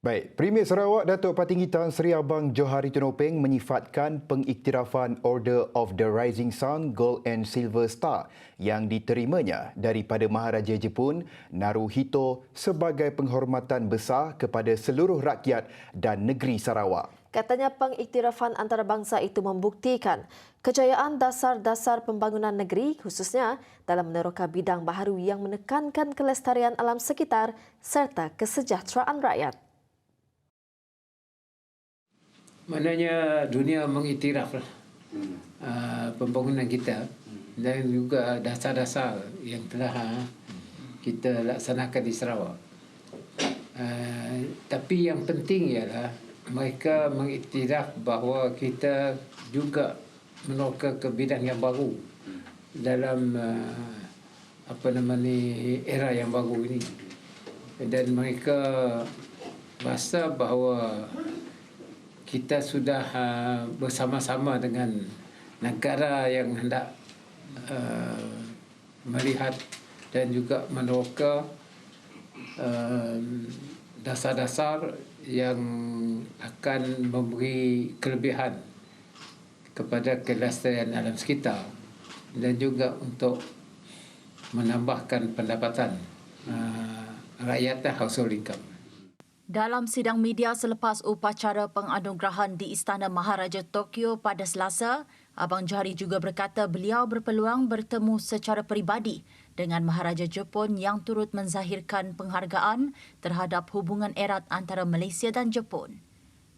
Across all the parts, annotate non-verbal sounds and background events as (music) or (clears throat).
Baik, Premier Sarawak Datuk Patinggi Tan Sri Abang Johari Tunopeng menyifatkan pengiktirafan Order of the Rising Sun Gold and Silver Star yang diterimanya daripada Maharaja Jepun Naruhito sebagai penghormatan besar kepada seluruh rakyat dan negeri Sarawak. Katanya pengiktirafan antarabangsa itu membuktikan kejayaan dasar-dasar pembangunan negeri khususnya dalam meneroka bidang baharu yang menekankan kelestarian alam sekitar serta kesejahteraan rakyat. Maknanya dunia mengiktiraf lah hmm. uh, pembangunan kita hmm. dan juga dasar-dasar yang telah uh, kita laksanakan di Sarawak. Uh, tapi yang penting ialah mereka mengiktiraf bahawa kita juga menoloka ke bidang yang baru dalam uh, apa nama ni era yang baru ini dan mereka rasa bahawa kita sudah uh, bersama-sama dengan negara yang hendak uh, melihat dan juga meneroka uh, dasar-dasar yang akan memberi kelebihan kepada kelestarian alam sekitar dan juga untuk menambahkan pendapatan uh, rakyat dan household income. Dalam sidang media selepas upacara penganugerahan di Istana Maharaja Tokyo pada Selasa, Abang Johari juga berkata beliau berpeluang bertemu secara peribadi dengan Maharaja Jepun yang turut menzahirkan penghargaan terhadap hubungan erat antara Malaysia dan Jepun.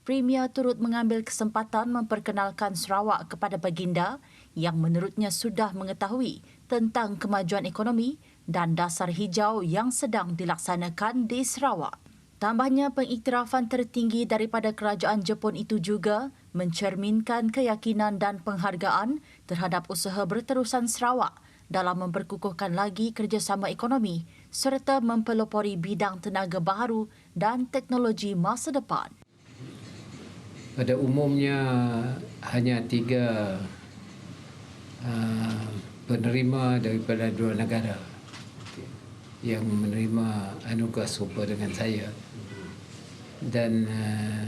Premier turut mengambil kesempatan memperkenalkan Sarawak kepada baginda yang menurutnya sudah mengetahui tentang kemajuan ekonomi dan dasar hijau yang sedang dilaksanakan di Sarawak. Tambahnya pengiktirafan tertinggi daripada kerajaan Jepun itu juga mencerminkan keyakinan dan penghargaan terhadap usaha berterusan Sarawak dalam memperkukuhkan lagi kerjasama ekonomi serta mempelopori bidang tenaga baharu dan teknologi masa depan. Pada umumnya hanya tiga uh, penerima daripada dua negara yang menerima anugerah serupa dengan saya dan uh,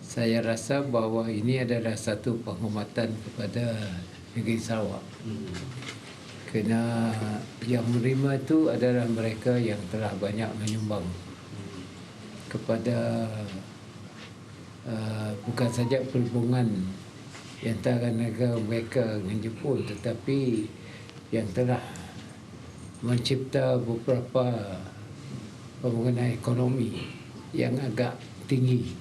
saya rasa bahawa ini adalah satu penghormatan kepada negeri Sarawak. Kerana yang menerima itu adalah mereka yang telah banyak menyumbang kepada uh, bukan saja perhubungan antara negara mereka dengan Jepun tetapi yang telah mencipta beberapa pembangunan ekonomi yang agak tinggi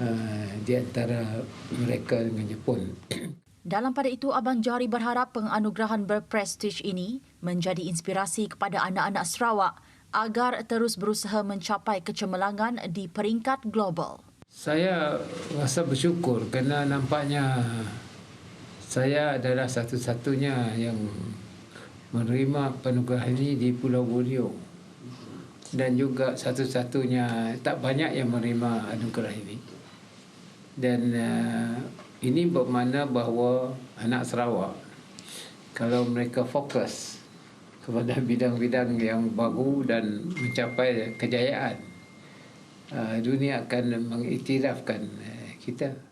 uh, di antara mereka dengan Jepun. (clears throat) Dalam pada itu, Abang Johari berharap penganugerahan berprestij ini menjadi inspirasi kepada anak-anak Sarawak agar terus berusaha mencapai kecemerlangan di peringkat global. Saya rasa bersyukur kerana nampaknya saya adalah satu-satunya yang menerima penugerahan ini di Pulau Borneo dan juga satu-satunya tak banyak yang menerima anugerah ini. Dan uh, ini bermakna bahawa anak Sarawak kalau mereka fokus kepada bidang-bidang yang baru dan mencapai kejayaan uh, dunia akan mengiktirafkan uh, kita